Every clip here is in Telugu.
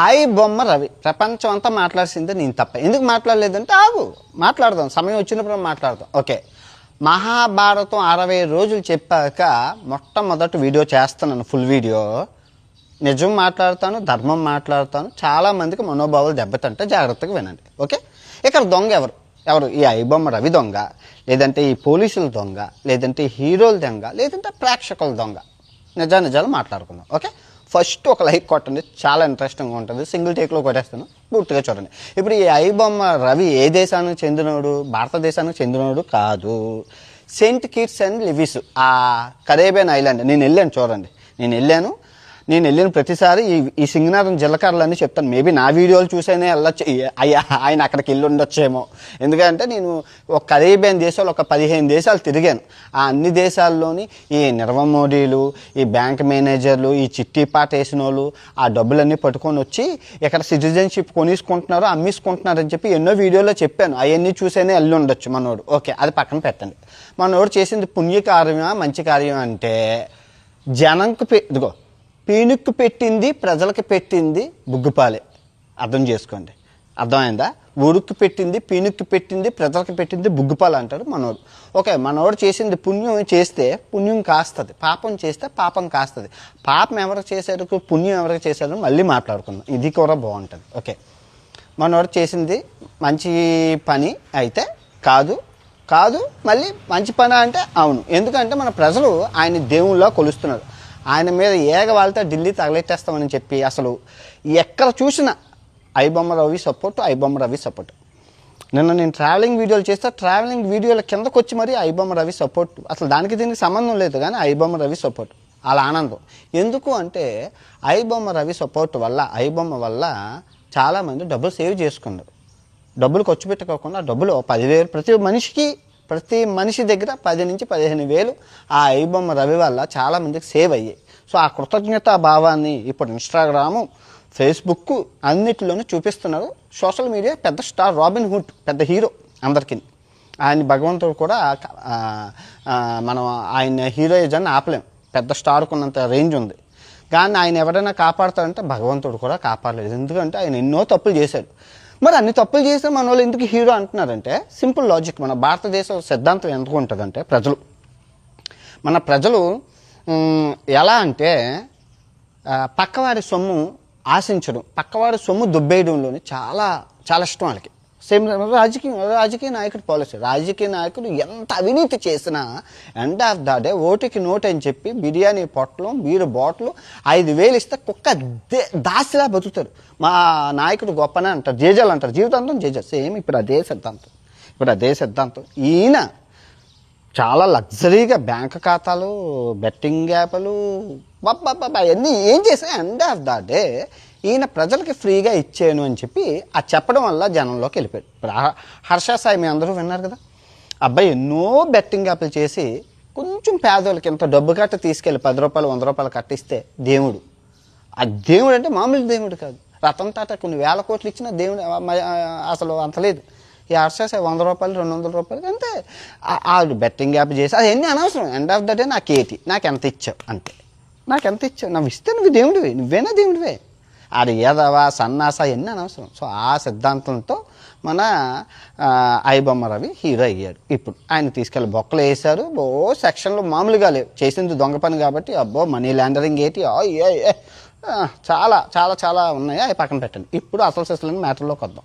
ఐ బొమ్మ రవి. ప్రపంచం అంతా మాట్లాడిసిందే నేను తప్ప. ఎందుకు మాట్లాడలేదంటే ఆగు మాట్లాడదాం సమయం వచ్చినప్పుడు మాట్లాడదాం. ఓకే. మహాభారతం అరవై రోజులు చెప్పాక మొట్టమొదటి వీడియో చేస్తున్నాను ఫుల్ వీడియో. నిజం మాట్లాడతాను ధర్మం మాట్లాడతాను. చాలామందికి మనోభావాలు దెబ్బతంటే జాగ్రత్తగా వినండి. ఓకే? ఇక్కడ దొంగ ఎవరు? ఎవరు? ఈ ఐబొమ్మ రవి దొంగ లేదంటే ఈ పోలీసుల దొంగ లేదంటే హీరోల దొంగ లేదంటే ప్రేక్షకుల దొంగ. నిజా నిజాలు మాట్లాడుకుందాం. ఓకే? ఫస్ట్ ఒక లైక్ కొట్టండి చాలా ఇంట్రెస్టింగ్గా ఉంటుంది. సింగిల్ టేక్లో కొట్టేస్తాను. పూర్తిగా చూడండి. ఇప్పుడు ఈ ఐబొమ్మ రవి ఏ దేశానికి చెందినవాడు భారతదేశానికి చెందినవాడు కాదు. Saint Kitts and Nevis. ఆ కరేబియన్ ఐలాండ్. నేను వెళ్ళాను చూడండి. నేను వెళ్ళాను. నేను వెళ్ళిన ప్రతిసారి ఈ ఈ సింగనాథం జిల్లకర్రలన్నీ చెప్తాను. మేబీ నా వీడియోలు చూసైనా వెళ్ళొచ్చు అయ్యా ఆయన అక్కడికి వెళ్ళి ఉండొచ్చేమో. ఎందుకంటే నేను ఒక కరేబియన్ దేశాలు ఒక పదిహేను దేశాలు తిరిగాను. ఆ అన్ని దేశాల్లోని ఈ నిర్వ మోడీలు ఈ బ్యాంక్ మేనేజర్లు ఈ చిట్టి పాట వేసిన వాళ్ళు ఆ డబ్బులన్నీ పట్టుకొని వచ్చి ఇక్కడ సిటిజన్షిప్ కొనేసుకుంటున్నారు అమ్మేసుకుంటున్నారు అని చెప్పి ఎన్నో వీడియోలో చెప్పాను. అవన్నీ చూసైనా వెళ్ళి ఉండొచ్చు మనోడు. ఓకే అది పక్కన పెట్టండి. మనోడు చేసింది పుణ్యకార్యమా మంచి కార్యం అంటే జనంకు ఇదిగో పీనుక్కు పెట్టింది ప్రజలకు పెట్టింది బుగ్గుపాలే. అర్థం చేసుకోండి. అర్థమైందా? ఉడుక్కు పెట్టింది పీనుక్కి పెట్టింది ప్రజలకు పెట్టింది బుగ్గుపాలు అంటారు మనోడు. ఓకే మనోడు చేసింది పుణ్యం చేస్తే పుణ్యం కాస్తుంది. పాపం చేస్తే పాపం కాస్తుంది. పాపం ఎవరికి చేశారు పుణ్యం ఎవరికి చేశారు మళ్ళీ మాట్లాడుకుందాం. ఇది కూడా బాగుంటుంది. ఓకే. మనోడు చేసింది మంచి పని అయితే కాదు. కాదు మళ్ళీ మంచి పని అంటే అవును. ఎందుకంటే మన ప్రజలు ఆయన దేవుళ్ళ కొలుస్తున్నారు. ఆయన మీద ఏగ వాళ్ళతో ఢిల్లీ తగలెట్టేస్తామని చెప్పి అసలు ఎక్కడ చూసినా ఐబొమ్మ రవి సపోర్ట్ ఐబొమ్మ రవి సపోర్ట్ నిన్న నేను ట్రావెలింగ్ వీడియోలు చేస్తే ట్రావెలింగ్ వీడియోల కిందకు వచ్చి మరి ఐబొమ్మ రవి సపోర్ట్ అసలు దానికి దీనికి సంబంధం లేదు కానీ ఐబొమ్మ రవి సపోర్ట్ అలా ఆనందం. ఎందుకు అంటే ఐబొమ్మ రవి సపోర్ట్ వల్ల ఐబొమ్మ వల్ల చాలామంది డబ్బులు సేవ్ చేసుకున్నారు. డబ్బులు ఖర్చు పెట్టుకోకుండా డబ్బులు పదివేలు ప్రతి మనిషికి ప్రతి మనిషి దగ్గర పది నుంచి పదిహేను వేలు ఆ ఐబొమ్మ రవి వల్ల చాలామందికి సేవ్ అయ్యాయి. సో ఆ కృతజ్ఞతా భావాన్ని ఇప్పుడు ఇన్స్టాగ్రాము ఫేస్బుక్ అన్నిటిలోనూ చూపిస్తున్నారు. సోషల్ మీడియా పెద్ద స్టార్ రాబిన్ హుడ్ పెద్ద హీరో అందరికీ. ఆయన భగవంతుడు కూడా మనం ఆయన హీరోయిజాన్ని ఆపలేం. పెద్ద స్టార్కు ఉన్నంత రేంజ్ ఉంది. కానీ ఆయన ఎవరైనా కాపాడతారంటే భగవంతుడు కూడా కాపాడలేదు. ఎందుకంటే ఆయన ఎన్నో తప్పులు చేశాడు. మరి అన్ని తప్పులు చేస్తే మన వాళ్ళు ఎందుకు హీరో అంటున్నారంటే సింపుల్ లాజిక్. మన భారతదేశ సిద్ధాంతం ఎందుకు ఉంటుందంటే ప్రజలు. మన ప్రజలు ఎలా అంటే పక్కవారి సొమ్ము ఆశించడం. పక్కవారి సొమ్ము దుబ్బేయడంలోని చాలా చాలా ఇష్టం వాళ్ళకి. సేమ్ రాజకీయ రాజకీయ నాయకుడు పాలసీ రాజకీయ నాయకుడు ఎంత అవినీతి చేసినా ఎండ్ ఆఫ్ ద డే ఓటుకి నోట్ అని చెప్పి బిర్యానీ పొట్టలు బీరు బాటిల్ ఐదు వేలు ఇస్తే కుక్క దే దాసిలా బతుకుతారు మా నాయకుడు గొప్పనే అంటారు. జేజాలు అంటారు. జీవితాంతం జేజాలు. సేమ్ ఇప్పుడు అదే సిద్ధాంతం. ఇప్పుడు అదే సిద్ధాంతం. ఈయన చాలా లగ్జరీగా బ్యాంక్ ఖాతాలు బెట్టింగ్ యాప్లు బాబా అవన్నీ ఏం చేసా ఎండ్ ఆఫ్ ద డే ఈయన ప్రజలకి ఫ్రీగా ఇచ్చాను అని చెప్పి ఆ చెప్పడం వల్ల జనంలోకి వెళ్ళిపోయాడు. ఇప్పుడు హర్ష సాయి మీ అందరూ విన్నారు కదా? అబ్బాయి ఎన్నో బెట్టింగ్ యాప్లు చేసి కొంచెం పేదోళ్ళకి ఇంత డబ్బు కట్ట తీసుకెళ్ళి పది రూపాయలు వంద రూపాయలు కట్టిస్తే దేవుడు. ఆ దేవుడు అంటే మామూలు దేవుడు కాదు. రతన్ టాటా కొన్ని వేల కోట్లు ఇచ్చిన దేవుడు అసలు అంత లేదు. ఈ ఆర్సెస్ వంద రూపాయలు రెండు వందల రూపాయలు అంతే. ఆ- బెట్టింగ్ యాప్ చేసి అది ఎన్ని అనవసరం. ఎండ్ ఆఫ్ ద డే నాకు ఏటి నాకు ఎంత ఇచ్చావు అంతే నాకు ఎంత ఇచ్చావు? నువ్వు ఇస్తే నువ్వు దేవుడివి నువ్వేనా దేవుడివే? ఆడ ఏదవా సన్నాస ఎన్ని అనవసరం. సో ఆ సిద్ధాంతంతో మన ఐబొమ్మ రవి హీరో అయ్యాడు. ఇప్పుడు ఆయన తీసుకెళ్ళి బొక్కలు వేశారు. ఓ సెక్షన్లు మామూలుగా లేవు. చేసింది దొంగ పని కాబట్టి అబ్బో మనీ ల్యాండరింగ్ ఏంటి? ఏ, ఏ. చాలా చాలా చాలా ఉన్నాయి. అవి పక్కన పెట్టండి. ఇప్పుడు అసలు సిస్టమ్ మ్యాటర్లోకి వద్దాం.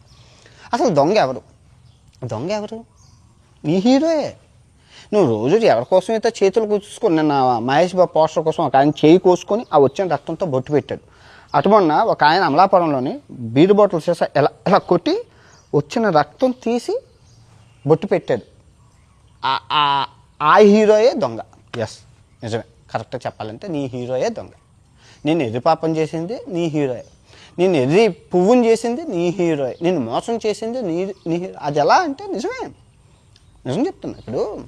అసలు దొంగ ఎవరు? దొంగ ఎవరు? నీ హీరోయే. నువ్వు రోజు ఎవరి కోసం అయితే చేతులు కూర్చుకొని నిన్న మహేష్ బాబు పోస్టర్ కోసం ఒక ఆయన చేయి కోసుకొని ఆ వచ్చిన రక్తంతో బొట్టు పెట్టాడు. అటుమొన్న ఒక ఆయన అమలాపురంలోని బీరు బాటిల్ చేసా ఎలా ఎలా కొట్టి వచ్చిన రక్తం తీసి బొట్టు పెట్టాడు. ఆ- ఆ- హీరోయే దొంగ. ఎస్ నిజమే. కరెక్ట్గా చెప్పాలంటే నీ హీరోయే దొంగ. నేను ఎదురు పాపం చేసింది నీ హీరోయే. నేను ఎర్రి పువ్వుని చేసింది నీ హీరో నేను మోసం చేసింది నీ నీ హీరో అది ఎలా అంటే నిజమే. నిజం చెప్తున్నా ఇప్పుడు.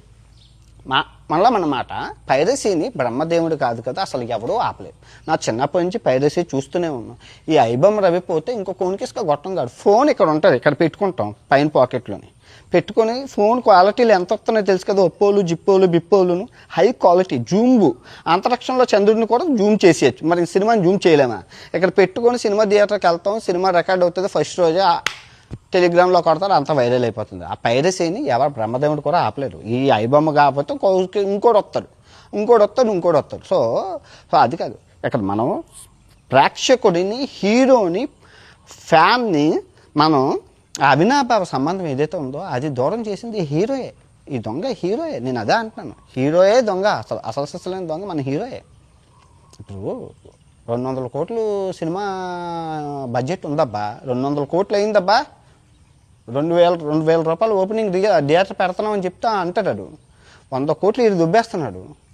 మా మళ్ళా మన మాట పైరసీని బ్రహ్మదేవుడు కాదు కదా అసలు ఎవడూ ఆపలేదు. నా చిన్నప్పటి నుంచి పైరసీ చూస్తూనే ఉన్నాం. ఈ ఐబమ్ రవి పోతే ఇంకో కోనికిసుక గొట్టం కాదు. ఫోన్ ఇక్కడ ఉంటుంది ఇక్కడ పెట్టుకుంటాం పైన పాకెట్లోని. పెట్టుకొని ఫోన్ క్వాలిటీలు ఎంత వస్తున్నాయో తెలుసు కదా ఒప్పోలు జిప్పోలు బిప్పోలును. హై క్వాలిటీ జూమ్బు అంతరిక్షంలో చంద్రుడిని కూడా జూమ్ చేసేయచ్చు. మరి సినిమాని జూమ్ చేయలేమా? ఇక్కడ పెట్టుకొని సినిమా థియేటర్కి వెళ్తాం సినిమా రికార్డ్ అవుతుంది ఫస్ట్ రోజే ఆ టెలిగ్రామ్లో కొడతారు అంత వైరల్ అయిపోతుంది. ఆ పైరసీని ఎవరు బ్రహ్మదేవుడు కూడా ఆపలేరు. ఈ ఐబొమ్మ కాకపోతే ఇంకోటి వస్తాడు. ఇంకోటి వస్తాడు ఇంకోటి వస్తాడు. సో సో అది కాదు. ఇక్కడ మనం ప్రేక్షకుడిని హీరోని ఫ్యాన్ని మనం ఆ అవినాభావ సంబంధం ఏదైతే ఉందో అది దూరం చేసింది హీరోయే. ఈ దొంగ హీరోయే. నేను అదే అంటున్నాను. హీరోయే దొంగ. అసలు అసలు అసలైన దొంగ మన హీరోయే. ఇప్పుడు రెండు వందల కోట్లు సినిమా బడ్జెట్ ఉందబ్బా. రెండు వందల కోట్లు అయిందబ్బా. రెండు వేల రెండు వేల రూపాయలు ఓపెనింగ్ థియే- థియేటర్ పెడతామని చెప్తా అంటాడు వంద కోట్లు ఇది దుబ్బేస్తున్నాడు.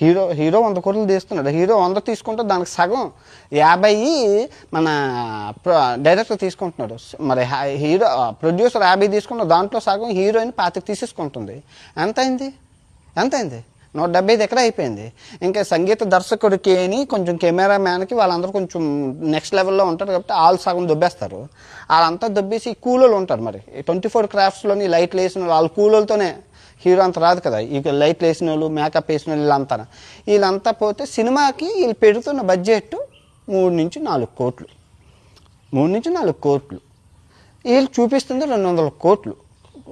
హీరో హీరో వంద కోట్లు తీస్తున్నాడు. హీరో వంద తీసుకుంటే దానికి సగం యాభై మన డైరెక్టర్ తీసుకుంటున్నాడు. మరి హీరో ప్రొడ్యూసర్ యాభై తీసుకున్న దాంట్లో సగం హీరోయిన్ పాతికి తీసేసుకుంటుంది. ఎంత అయింది ఎంత అయింది నూట డెబ్బై దగ్గర అయిపోయింది. ఇంకా సంగీత దర్శకుడికి అని కొంచెం కెమెరా మ్యాన్కి వాళ్ళందరూ కొంచెం నెక్స్ట్ లెవెల్లో ఉంటారు కాబట్టి వాళ్ళు సగం దుబ్బేస్తారు. వాళ్ళంతా దుబ్బేసి కూలోళ్ళు ఉంటారు మరి. ట్వంటీ ఫోర్ క్రాఫ్ట్స్లోని లైట్లు వేసిన వాళ్ళు వాళ్ళ కూలోళ్ళతోనే హీరో అంత రాదు కదా. ఇక లైట్లు వేసిన వాళ్ళు మేకప్ వేసిన వాళ్ళు వీళ్ళంతా వీళ్ళంతా పోతే సినిమాకి వీళ్ళు పెడుతున్న బడ్జెట్ మూడు నుంచి నాలుగు కోట్లు. మూడు నుంచి నాలుగు కోట్లు. వీళ్ళు చూపిస్తుంది రెండు వందల కోట్లు.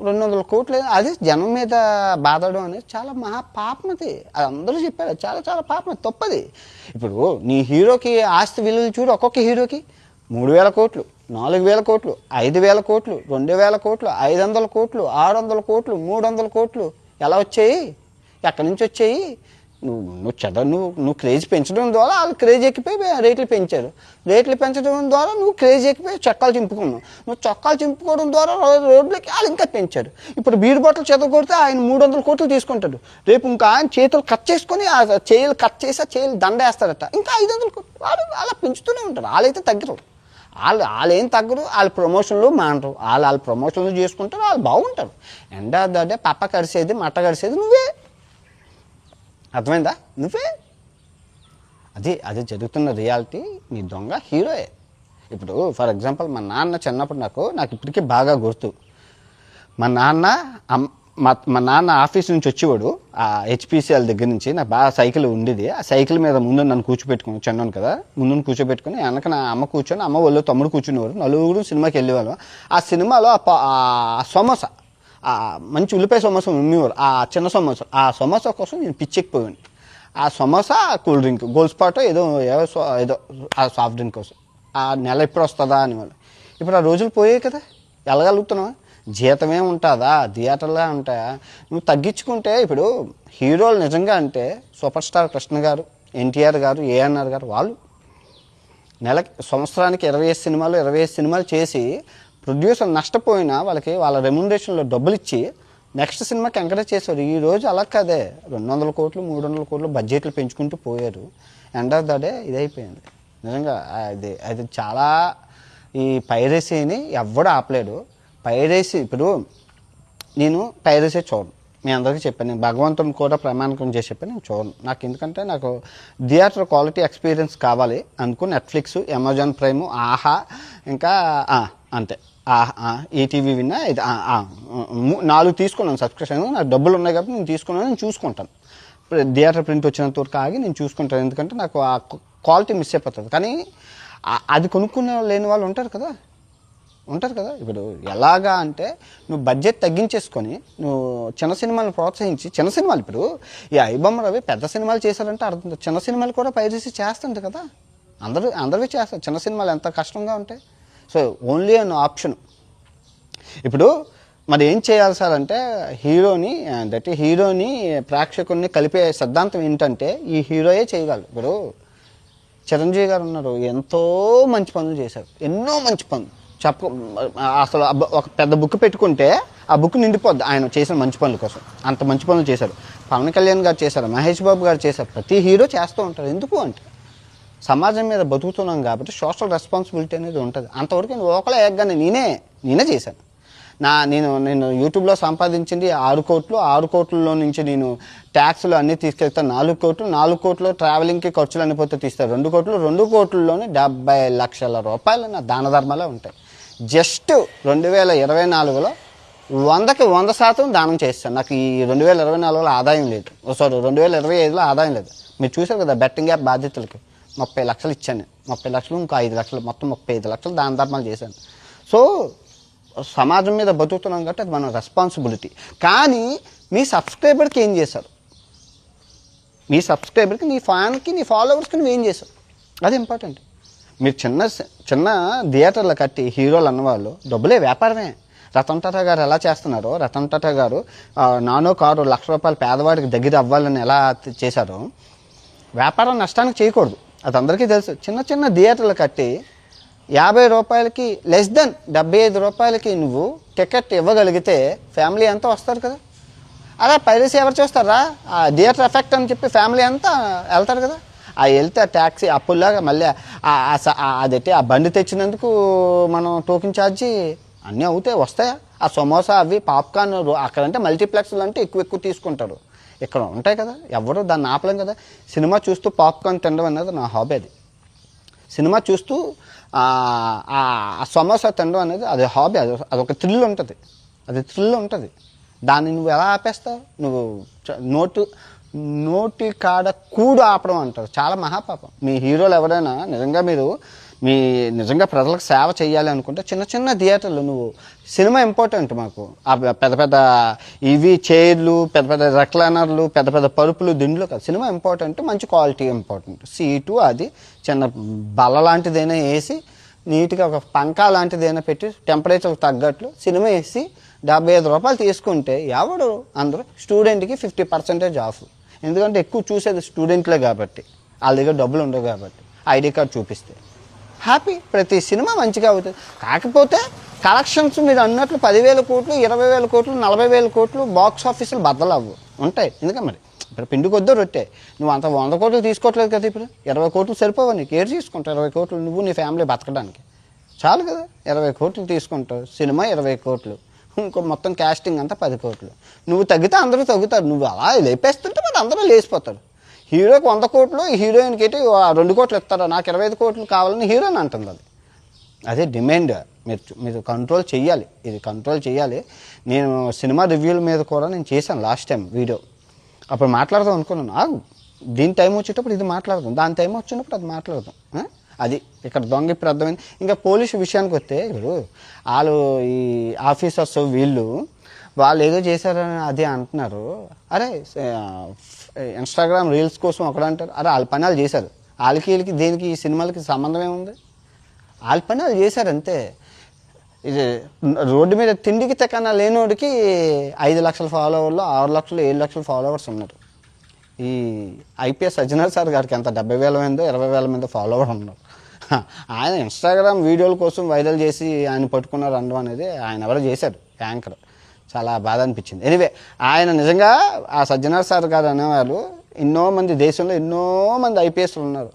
రెండు వందల కోట్లు అది జనం మీద బాధడం అనేది చాలా మహా పాపమది. అది అందరూ చెప్పారు. చాలా చాలా పాపం తప్పది. ఇప్పుడు నీ హీరోకి ఆస్తి విలువలు చూడు ఒక్కొక్క హీరోకి. మూడు వేల కోట్లు నాలుగు వేల కోట్లు ఐదు వేల కోట్లు రెండు వేల కోట్లు ఐదు వందల కోట్లు ఆరు వందల కోట్లు మూడు వందల కోట్లు. ఎలా వచ్చాయి? ఎక్కడి నుంచి వచ్చాయి? నువ్వు నువ్వు చదవ నువ్వు నువ్వు క్రేజ్ పెంచడం ద్వారా వాళ్ళు క్రేజ్ ఎక్కిపోయి రేట్లు పెంచారు. రేట్లు పెంచడం ద్వారా నువ్వు క్రేజ్ ఎక్కిపోయి చొక్కాలు చింపుకున్నావు. నువ్వు చొక్కాలు చింపుకోవడం ద్వారా రోడ్లకి వాళ్ళు ఇంకా పెంచారు. ఇప్పుడు బీడు బాటిల్ చేత కొడితే ఆయన మూడు వందల కోట్లు తీసుకుంటాడు. రేపు ఇంకా ఆయన చేతులు కట్ చేసుకొని ఆ చేయలు కట్ చేసి ఆ చేతులు దండేస్తాడట ఇంకా ఐదు వందల కోట్లు. వాళ్ళు అలా పెంచుతూనే ఉంటారు. వాళ్ళైతే తగ్గరు వాళ్ళు వాళ్ళు ఏం తగ్గరు వాళ్ళ ప్రమోషన్లు మానరు. వాళ్ళు వాళ్ళ ప్రమోషన్లు చేసుకుంటారు వాళ్ళు బాగుంటారు. ఎండ దడ్డే పప్ప కరిసేది మట్ట కరిసేది నువ్వే. అర్థమైందా? నువ్వే. అది అది జరుగుతున్న రియాలిటీ నీ దొంగ హీరోయే ఇప్పుడు ఫర్ ఎగ్జాంపుల్ మా నాన్న చిన్నప్పుడు నాకు నాకు ఇప్పటికీ బాగా గుర్తు. మా నాన్న అమ్- మా మా నాన్న ఆఫీస్ నుంచి వచ్చేవాడు. ఆ హెచ్పిసిఎల్ దగ్గర నుంచి. నాకు బాగా సైకిల్ ఉండేది. ఆ సైకిల్ మీద ముందు నన్ను కూర్చోబెట్టుకుని చిన్నాను కదా. ముందు కూర్చోబెట్టుకుని వెనక నా అమ్మ కూర్చొని అమ్మ వాళ్ళు తమ్ముడు కూర్చునేవారు. నలుగురు సినిమాకి వెళ్ళేవాళ్ళం. ఆ సినిమాలో ఆ ఆ సమోసా ఆ మంచి ఉల్లిపాయ సమోసా ఉమ్మేవారు. ఆ చిన్న సమోసా. ఆ సమోసా కోసం నేను పిచ్చెక్కిపోయాను. ఆ సమోసా ఆ కూల్ డ్రింక్ గోల్డ్ స్పాట్ ఏదో ఏదో ఏదో ఆ సాఫ్ట్ డ్రింక్ కోసం. ఆ నెల ఎప్పుడు వస్తుందా అని వాళ్ళు ఇప్పుడు ఆ రోజులు పోయాయి కదా. వెళ్ళగలుగుతున్నావా జీతమే ఉంటుందా? థియేటర్లే ఉంటాయా? నువ్వు తగ్గించుకుంటే ఇప్పుడు హీరోలు నిజంగా అంటే సూపర్ స్టార్ కృష్ణ గారు ఎన్టీఆర్ గారు ఏఎన్ఆర్ గారు వాళ్ళు నెల సంవత్సరానికి ఇరవై ఐదు సినిమాలు ఇరవై ఐదు సినిమాలు చేసి ప్రొడ్యూసర్ నష్టపోయినా వాళ్ళకి వాళ్ళ రెమ్యునరేషన్లో డబ్బులు ఇచ్చి నెక్స్ట్ సినిమాకి ఎంకరేజ్ చేశారు. ఈ రోజు అలా కాదే. రెండు వందల కోట్లు మూడు వందల కోట్లు బడ్జెట్లు పెంచుకుంటూ పోయారు. ఎండ్ ఆఫ్ ద డే ఇదైపోయింది. నిజంగా అది అది చాలా ఈ పైరసీని ఎవ్వడు ఆపలేడు. పైరసీ ఇప్పుడు నేను పైరసీ చూడను. మీ అందరికీ చెప్పాను. నేను భగవంతుని కూడా ప్రమాణకం చేసి చెప్పాను. నేను చూడను. నాకు ఎందుకంటే నాకు థియేటర్ క్వాలిటీ ఎక్స్పీరియన్స్ కావాలి అందుకు నెట్ఫ్లిక్స్ అమెజాన్ ప్రైమ్ ఆహా ఇంకా అంతే. ఆహా ఈటీవీ విన్నా ఇది నాలుగు తీసుకున్నాను సబ్స్క్రిప్షన్. నాకు డబ్బులు ఉన్నాయి కాబట్టి నేను తీసుకున్నాను నేను చూసుకుంటాను. థియేటర్ ప్రింట్ వచ్చినంత వరకు ఆగి నేను చూసుకుంటాను. ఎందుకంటే నాకు ఆ క్వాలిటీ మిస్ అయిపోతుంది. కానీ అది కొనుక్కునే లేని వాళ్ళు ఉంటారు కదా. ఉంటుంది కదా. ఇప్పుడు ఎలాగా అంటే నువ్వు బడ్జెట్ తగ్గించేసుకొని నువ్వు చిన్న సినిమాలను ప్రోత్సహించి చిన్న సినిమాలు ఇప్పుడు ఈ ఐబొమ్మ రవి పెద్ద సినిమాలు చేశారంటే అర్థం చిన్న సినిమాలు కూడా పైరసీ చేస్తుంది కదా. అందరూ అందరివి చేస్తారు. చిన్న సినిమాలు ఎంత కష్టంగా ఉంటాయి. సో ఓన్లీ అన్ ఆప్షన్ ఇప్పుడు మరి ఏం చేయాలి సార్ అంటే హీరోని దట్ హీరోని ప్రేక్షకుల్ని కలిపే సిద్ధాంతం ఏంటంటే ఈ హీరోయే చేయగలరు. ఇప్పుడు చిరంజీవి గారు ఉన్నారు. ఎంతో మంచి పనులు చేశారు. ఎన్నో మంచి పనులు. చెప్ప అసలు ఒక పెద్ద బుక్ పెట్టుకుంటే ఆ బుక్ నిండిపోద్ది. ఆయన చేసిన మంచి పనుల కోసం. అంత మంచి పనులు చేశారు. పవన్ కళ్యాణ్ గారు చేశారు మహేష్ బాబు గారు చేశారు. ప్రతి హీరో చేస్తూ ఉంటారు. ఎందుకు అంటే సమాజం మీద బతుకుతున్నాం కాబట్టి సోషల్ రెస్పాన్సిబిలిటీ అనేది ఉంటుంది. అంతవరకు నేను ఒకలే ఏగ్గానే నేనే నేనే చేశాను. నా నేను నేను యూట్యూబ్లో సంపాదించింది ఆరు కోట్లు. ఆరు కోట్లలో నుంచి నేను ట్యాక్స్లు అన్నీ తీసుకెళ్తాను నాలుగు కోట్లు. నాలుగు కోట్లు ట్రావెలింగ్కి ఖర్చులు అనిపోతే తీస్తాను రెండు కోట్లు. రెండు కోట్లలోనే డెబ్బై లక్షల రూపాయలు నా దాన ధర్మాలే ఉంటాయి. జస్ట్ రెండు వేల ఇరవై నాలుగులో వందకి వంద శాతం దానం చేస్తాను. నాకు ఈ రెండు వేల ఇరవై నాలుగులో ఆదాయం లేదు. సారీ రెండు వేల ఇరవై ఐదులో ఆదాయం లేదు. మీరు చూసారు కదా బెట్టింగ్ యాప్ బాధ్యతలకి ముప్పై లక్షలు ఇచ్చాను. ముప్పై లక్షలు ఇంకో ఐదు లక్షలు మొత్తం ముప్పై ఐదు లక్షలు దాన ధర్మాలు చేశాను. సో సమాజం మీద బతుకుతున్నాం కాబట్టి అది మన రెస్పాన్సిబిలిటీ కానీ మీ సబ్స్క్రైబర్కి ఏం చేశారు? మీ సబ్స్క్రైబర్కి నీ ఫ్యాన్కి నీ ఫాలోవర్స్కి నువ్వు ఏం చేశావు? అది ఇంపార్టెంట్ మీరు చిన్న చిన్న థియేటర్లు కట్టి హీరోలు అన్నవాళ్ళు డబ్బులే వ్యాపారమే. రతన్ టాటా గారు ఎలా చేస్తున్నారో రతన్ టాటా గారు నానో కారు లక్ష రూపాయలు పేదవాడికి దగ్గర అవ్వాలని ఎలా చేశారో వ్యాపారం నష్టానికి చేయకూడదు. అది అందరికీ తెలుసు. చిన్న చిన్న థియేటర్లు కట్టి యాభై రూపాయలకి లెస్ దెన్ డెబ్బై ఐదు రూపాయలకి నువ్వు టికెట్ ఇవ్వగలిగితే ఫ్యామిలీ అంతా వస్తారు కదా. అలా పైరసీ ఎవరు చూస్తారా? ఆ థియేటర్ ఎఫెక్ట్ అని చెప్పి ఫ్యామిలీ అంతా వెళ్తారు కదా. ఆ వెళ్తే ఆ ట్యాక్సీ అప్పుల్లాగా మళ్ళీ ఆ అదైతే ఆ బండి తెచ్చినందుకు మనం టోకెన్ ఛార్జీ అన్నీ అవుతాయి వస్తాయా? ఆ సమోసా అవి పాప్కార్న్ అక్కడంటే మల్టీప్లెక్స్లు అంటే ఎక్కువ ఎక్కువ తీసుకుంటారు. ఇక్కడ ఉంటాయి కదా ఎవరు దాన్ని ఆపలేం కదా. సినిమా చూస్తూ పాప్కార్న్ తినడం అనేది నా హాబీ అది. సినిమా చూస్తూ ఆ సమోసా తినడం అనేది అది హాబీ అది అదొక థ్రిల్ ఉంటుంది. అది థ్రిల్ ఉంటుంది. దాన్ని నువ్వు ఎలా ఆపేస్తావు? నువ్వు నోటు నోటి కాడ కూడు ఆపడం అంటారు. చాలా మహాపాపం. మీ హీరోలు ఎవరైనా నిజంగా మీరు మీ నిజంగా ప్రజలకు సేవ చేయాలి అనుకుంటే చిన్న చిన్న థియేటర్లు నువ్వు సినిమా ఇంపార్టెంట్ మాకు. పెద్ద పెద్ద ఇవి చైర్లు పెద్ద పెద్ద రెక్లైనర్లు పెద్ద పెద్ద పరుపులు దిండ్లు కాదు. సినిమా ఇంపార్టెంట్ మంచి క్వాలిటీ ఇంపార్టెంట్. సీటు అది చిన్న బల్ల లాంటిదైనా వేసి నీట్గా ఒక పంకా లాంటిదైనా పెట్టి టెంపరేచర్ తగ్గట్లు సినిమా వేసి డెబ్బై ఐదు రూపాయలు తీసుకుంటే ఎవడు అందరూ స్టూడెంట్కి ఫిఫ్టీ పర్సెంటేజ్ ఆఫ్. ఎందుకంటే ఎక్కువ చూసేది స్టూడెంట్లే కాబట్టి. వాళ్ళ దగ్గర డబ్బులు ఉండవు కాబట్టి. ఐడి కార్డ్ చూపిస్తే. హ్యాపీ ప్రతి సినిమా మంచిగా అవుతుంది. కాకపోతే కలెక్షన్స్ మీరు అన్నట్లు పదివేల కోట్లు ఇరవై వేల కోట్లు నలభై వేల కోట్లు బాక్స్ ఆఫీసులు బద్దలవ్వు. ఉంటాయి. ఎందుకంటే మరి? ఇప్పుడు పిండి కొద్దో రొట్టె. నువ్వు అంత వంద కోట్లు తీసుకోవట్లేదు కదా ఇప్పుడు? ఇరవై కోట్లు సరిపోవా నీకు? ఏడు తీసుకుంటావు? ఇరవై కోట్లు నువ్వు నీ ఫ్యామిలీ బతకడానికి. చాలు కదా. ఇరవై కోట్లు తీసుకుంటావు. సినిమా ఇరవై కోట్లు. ఇంకో మొత్తం క్యాస్టింగ్ అంతా పది కోట్లు. నువ్వు తగ్గితే అందరూ తగ్గుతారు. నువ్వు అలా లేపేస్తుంటే మరి అందరూ లేచిపోతారు. హీరోకి వంద కోట్లు హీరోయిన్కి అయితే ఆ రెండు కోట్లు ఇస్తారా? నాకు ఇరవై ఐదు కోట్లు కావాలని హీరోయిన్ అంటుంది అది. అదే డిమాండ్ మీరు మీరు కంట్రోల్ చేయాలి ఇది కంట్రోల్ చేయాలి నేను సినిమా రివ్యూల మీద కూడా నేను చేశాను లాస్ట్ టైం వీడియో అప్పుడు మాట్లాడదాం అనుకున్నాను. దీని టైం వచ్చేటప్పుడు ఇది మాట్లాడదాం. దాని టైం వచ్చినప్పుడు అది మాట్లాడదాం. అది ఇక్కడ దొంగ ఇప్పుడు అర్థమైంది. ఇంకా పోలీసు విషయానికి వస్తే ఇప్పుడు వాళ్ళు ఈ ఆఫీసర్స్ వీళ్ళు వాళ్ళు ఏదో చేశారని అది అంటున్నారు. అరే ఇన్స్టాగ్రామ్ రీల్స్ కోసం ఒకడు అంటారు. అరే వాళ్ళ పని వాళ్ళు చేశారు. వాళ్ళకి వీళ్ళకి దేనికి ఈ సినిమాలకి సంబంధం ఏముంది? వాళ్ళ పని వాళ్ళు చేశారు అంతే. ఇది రోడ్డు మీద తిండికి తెక్కన లేనోడికి ఐదు లక్షల ఫాలోవర్లు ఆరు లక్షలు ఏడు లక్షల ఫాలోవర్స్ ఉన్నారు. ఈ ఐపీఎస్ సజ్జనర్ సార్ గారికి ఎంత? డెబ్బై వేల మంది ఇరవై వేల మంది ఫాలోవర్ ఉన్నారు. ఆయన ఇన్స్టాగ్రామ్ వీడియోల కోసం వైరల్ చేసి ఆయన పట్టుకున్నారు అనడం అనేది ఆయన ఎవరో చేశారు యాంకర్. చాలా బాధ అనిపించింది. ఎనివే ఆయన నిజంగా ఆ సజ్జనార్ సార్ గారు అనేవాళ్ళు ఎన్నో మంది దేశంలో ఎన్నో మంది ఐపీఎస్లు ఉన్నారు.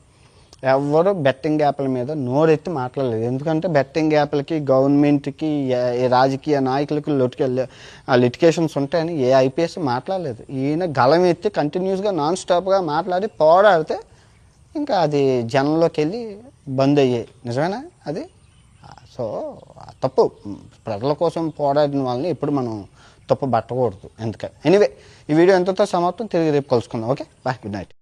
ఎవరు బెట్టింగ్ యాప్ల మీద నోరెత్తి మాట్లాడలేదు. ఎందుకంటే బెట్టింగ్ యాప్లకి గవర్నమెంట్కి ఏ- రాజకీయ నాయకులకి లొటికే లిటికేషన్స్ ఉంటాయని ఏ ఐపీఎస్ మాట్లాడలేదు. ఈయన గలం ఎత్తి కంటిన్యూస్గా నాన్ స్టాప్గా మాట్లాడి పోరాడితే ఇంకా అది జనంలోకి వెళ్ళి బంద్ అయ్యాయి నిజమేనా? అది? సో తప్పు. ప్రజల కోసం పోరాడిన వాళ్ళని ఎప్పుడు మనం తప్పు పట్టకూడదు. ఎందుకని ఎనీవే ఈ వీడియో ఎంతతో సమాప్తం. తిరిగి రేపు కలుసుకుందాం. Okay bye good night